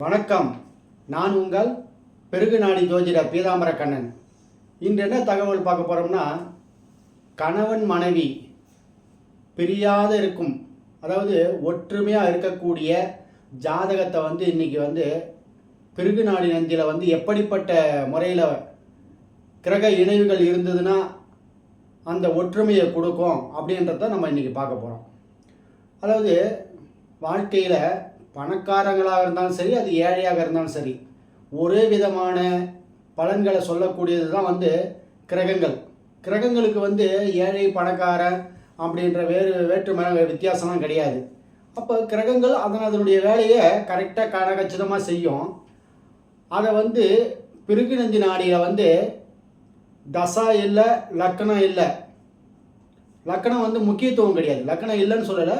வணக்கம். நான் உங்கள் பெருகு நாடி ஜோதிட பீதாம்பர கண்ணன் இன்று என்ன தகவல் பார்க்க போகிறோம்னா கணவன் மனைவி பிரியாத இருக்கும் அதாவது ஒற்றுமையாக இருக்கக்கூடிய ஜாதகத்தை வந்து இன்னைக்கு வந்து பிருகு நாடி நந்தியில் வந்து எப்படிப்பட்ட முறையில் கிரக இணைவுகள் இருந்ததுன்னா அந்த ஒற்றுமையை கொடுக்கும் அப்படின்றத நம்ம இன்னைக்கு பார்க்க போகிறோம் அதாவது வாழ்க்கையில் பணக்காரங்களாக இருந்தாலும் சரி அது ஏழையாக இருந்தாலும் சரி ஒரே விதமான பலன்களை சொல்லக்கூடியது தான் வந்து கிரகங்கள். கிரகங்களுக்கு வந்து ஏழை பணக்காரன் அப்படின்ற வேறு வேற்றுமை வித்தியாசம்லாம் கிடையாது. அப்போ கிரகங்கள் அதன் அதனுடைய வேலையை கரெக்டாக கனகச்சிதமாக செய்யும். அதை வந்து பிருகுநந்தி நாடியில் வந்து தசா இல்லை லக்கணம் இல்லை. லக்கணம் வந்து முக்கியத்துவம் கிடையாது. லக்கணம் இல்லைன்னு சொல்லலை.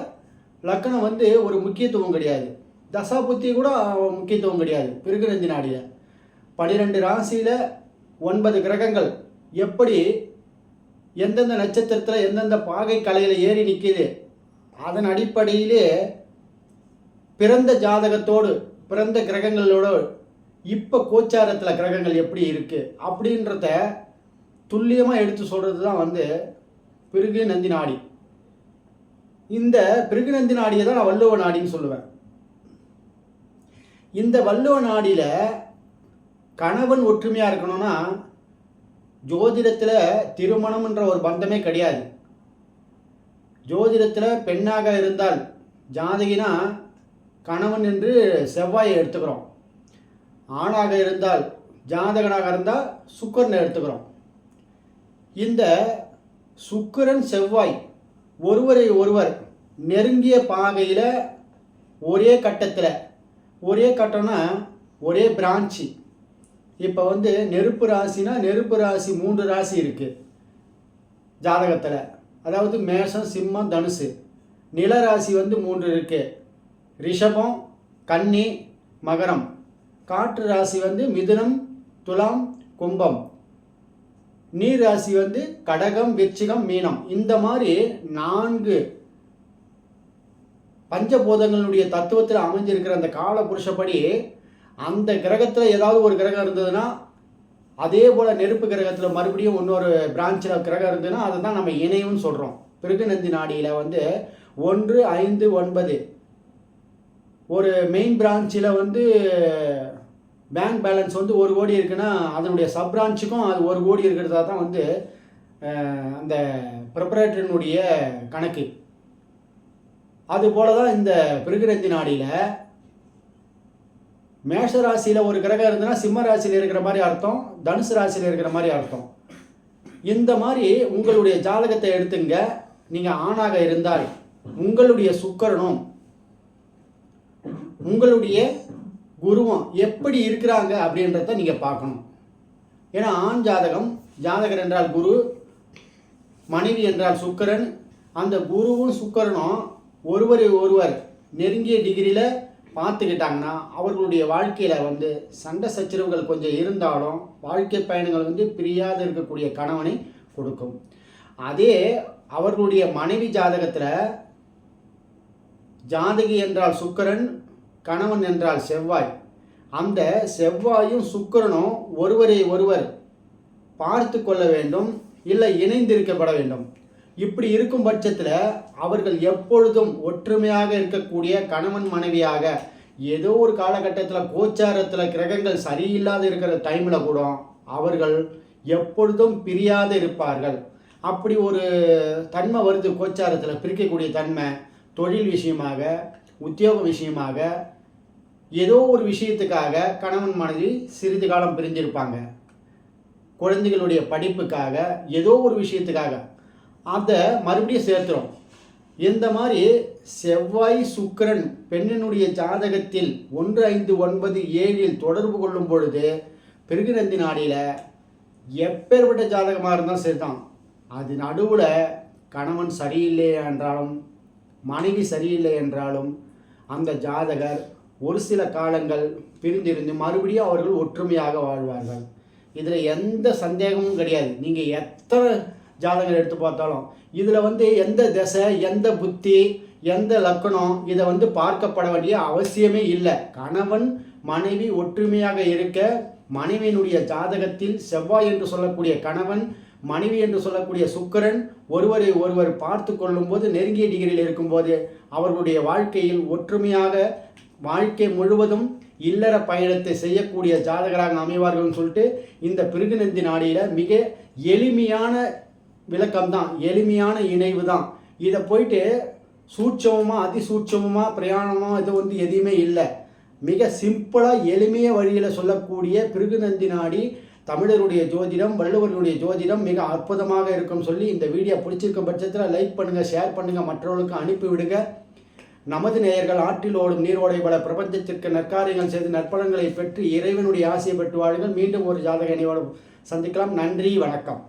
லக்கணம் வந்து ஒரு முக்கியத்துவம் கிடையாது. தசா புத்தி கூட முக்கியத்துவம் கிடையாது. பிருகுநந்தி நாடியில் பனிரெண்டு ராசியில் ஒன்பது கிரகங்கள் எப்படி எந்தெந்த நட்சத்திரத்தில் எந்தெந்த பாகை கலையில் ஏறி நிற்கிது அதன் அடிப்படையிலே பிறந்த ஜாதகத்தோடு பிறந்த கிரகங்களோடு இப்போ கோச்சாரத்தில் கிரகங்கள் எப்படி இருக்குது அப்படின்றத துல்லியமாக எடுத்து சொல்கிறது தான் வந்து பிருகு நந்தி நாடி. இந்த பிருகு நந்தி நாடியை தான் நான் வள்ளுவ நாடின்னு சொல்லுவேன். இந்த வள்ளுவ நாடியில் கணவன் ஒற்றுமையாக இருக்கணும்னா ஜோதிடத்தில் திருமணம்ன்ற ஒரு பந்தமே கிடையாது. ஜோதிடத்தில் பெண்ணாக இருந்தால் ஜாதகினா கணவன் என்று செவ்வாயை எடுத்துக்கிறோம். ஆணாக இருந்தால் ஜாதகனாக இருந்தால் சுக்கரனை எடுத்துக்கிறோம். இந்த சுக்கிரன் செவ்வாய் ஒருவரை ஒருவர் நெருங்கிய பாகையில் ஒரே கட்டத்தில் ஒரே கட்டம்னா ஒரே பிரான்ச்சு இப்போ வந்து நெருப்பு ராசினா நெருப்பு ராசி மூன்று ராசி இருக்குது ஜாதகத்தில். அதாவது மேஷம் சிம்மம் தனுசு. நில ராசி வந்து மூன்று இருக்குது ரிஷபம் கன்னி மகரம். காற்று ராசி வந்து மிதுனம் துலாம் கும்பம். நீர் ராசி வந்து கடகம் விருச்சிகம் மீனம். இந்த மாதிரி நான்கு பஞ்சபூதங்களுடைய தத்துவத்தில் அமைஞ்சிருக்கிற அந்த கால புருஷப்படி அந்த கிரகத்தில் ஏதாவது ஒரு கிரகம் இருந்ததுன்னா அதே போல் நெருப்பு கிரகத்தில் மறுபடியும் இன்னொரு பிரான்ச்சில் கிரகம் இருந்ததுன்னா அதை தான் நம்ம இணையம்னு சொல்கிறோம் பிருகுநந்தி நாடியில் வந்து ஒன்று ஐந்து ஒன்பது. ஒரு மெயின் பிரான்ச்சில் வந்து பேங்க் பேலன்ஸ் வந்து ஒரு கோடி இருக்குன்னா அதனுடைய சப் பிரான்ச்சுக்கும் அது ஒரு கோடி இருக்கிறதா தான் வந்து அந்த ப்ரிப்பரேட்டரினுடைய கணக்கு. அதுபோல தான் இந்த பிருகுநந்தி நாடியில் மேஷ ராசியில் ஒரு கிரகம் இருந்ததுன்னா சிம்ம ராசியில் இருக்கிற மாதிரி அர்த்தம் தனுசு ராசியில் இருக்கிற மாதிரி அர்த்தம். இந்த மாதிரி உங்களுடைய ஜாதகத்தை எடுத்துங்க. நீங்கள் ஆணாக இருந்தால் உங்களுடைய சுக்கரனும் உங்களுடைய குருவும் எப்படி இருக்கிறாங்க அப்படின்றத நீங்கள் பார்க்கணும். ஏன்னா ஆண் ஜாதகம் ஜாதகர் என்றால் குரு மனைவி என்றால் சுக்கரன். அந்த குருவும் சுக்கரனும் ஒருவரை ஒருவர் நெருங்கிய டிகிரியில் பார்த்துக்கிட்டாங்கன்னா அவர்களுடைய வாழ்க்கையில் வந்து சண்டை சச்சரவுகள் கொஞ்சம் இருந்தாலும் வாழ்க்கை பயணங்கள் வந்து பிரியாத இருக்கக்கூடிய கணவனை கொடுக்கும். அதே அவர்களுடைய மனைவி ஜாதகத்தில் ஜாதகி என்றால் சுக்கரன் கணவன் என்றால் செவ்வாய். அந்த செவ்வாயும் சுக்கரனும் ஒருவரை ஒருவர் பார்த்து கொள்ள வேண்டும் இல்லை இணைந்திருக்கப்பட வேண்டும். இப்படி இருக்கும் பட்சத்தில் அவர்கள் எப்பொழுதும் ஒற்றுமையாக இருக்கக்கூடிய கணவன் மனைவியாக ஏதோ ஒரு காலகட்டத்தில் கோச்சாரத்தில் கிரகங்கள் சரியில்லாத இருக்கிற டைமில் கூட அவர்கள் எப்பொழுதும் பிரியாது இருப்பார்கள். அப்படி ஒரு தன்மை வருது கோச்சாரத்தில் பிரிக்கக்கூடிய தன்மை தொழில் விஷயமாக உத்தியோக விஷயமாக ஏதோ ஒரு விஷயத்துக்காக கணவன் மனைவி சிறிது காலம் பிரிஞ்சிருப்பாங்க. குழந்தைகளுடைய படிப்புக்காக ஏதோ ஒரு விஷயத்துக்காக. அதை மறுபடியும் சேர்த்துறோம். இந்த மாதிரி செவ்வாய் சுக்கிரன் பெண்ணினுடைய ஜாதகத்தில் ஒன்று ஐந்து ஒன்பது ஏழில் தொடர்பு கொள்ளும் பொழுது பிருகுநந்தி நாடியில் எப்பேற்பட்ட ஜாதகமாக இருந்தாலும் சரிதான். அது நடுவில் கணவன் சரியில்லை என்றாலும் மனைவி சரியில்லை என்றாலும் அந்த ஜாதகர் ஒரு சில காலங்கள் பிரிந்திருந்து மறுபடியும் அவர்கள் ஒற்றுமையாக வாழ்வார்கள். இதில் எந்த சந்தேகமும் கிடையாது. நீங்கள் எத்தனை ஜாதகம் எடுத்து பார்த்தாலும் இதில் வந்து எந்த திசை எந்த புத்தி எந்த லக்கணம் இதை வந்து பார்க்கப்பட வேண்டிய அவசியமே இல்லை. கணவன் மனைவி ஒற்றுமையாக இருக்க மனைவியினுடைய ஜாதகத்தில் செவ்வாய் என்று சொல்லக்கூடிய கணவன் மனைவி என்று சொல்லக்கூடிய சுக்கரன் ஒருவரை ஒருவர் பார்த்து கொள்ளும்போது நெருங்கிய டிகிரியில் இருக்கும்போது அவர்களுடைய வாழ்க்கையில் ஒற்றுமையாக வாழ்க்கை முழுவதும் இல்லற பயணத்தை செய்யக்கூடிய ஜாதகராக அமைவார்கள்னு சொல்லிட்டு இந்த பிருகுநந்தி நாடியில் மிக எளிமையான விளக்கம் தான் எளிமையான இணைவு தான் இதை போயிட்டு சூட்சமமாக அதிசூட்சமமாக பிரயாணமாக இது வந்து எதுவுமே இல்லை. மிக சிம்பிளாக எளிமைய வழியில் சொல்லக்கூடிய பிருகுநந்தி நாடி தமிழருடைய ஜோதிடம் வள்ளுவர்களுடைய ஜோதிடம் மிக அற்புதமாக இருக்கும் சொல்லி இந்த வீடியோ பிடிச்சிருக்கும் பட்சத்தில் லைக் பண்ணுங்கள் ஷேர் பண்ணுங்கள் மற்றவர்களுக்கு அனுப்பி விடுங்க. நமது நேயர்கள் ஆற்றில் ஓடும் நீரோடை பல பிரபஞ்சத்திற்கு நற்காரியங்கள் செய்து நற்பலன்களை பெற்று இறைவனுடைய ஆசையை பெற்று வாழுங்கள் மீண்டும் ஒரு ஜாதக இணையோடு சந்திக்கலாம். நன்றி வணக்கம்.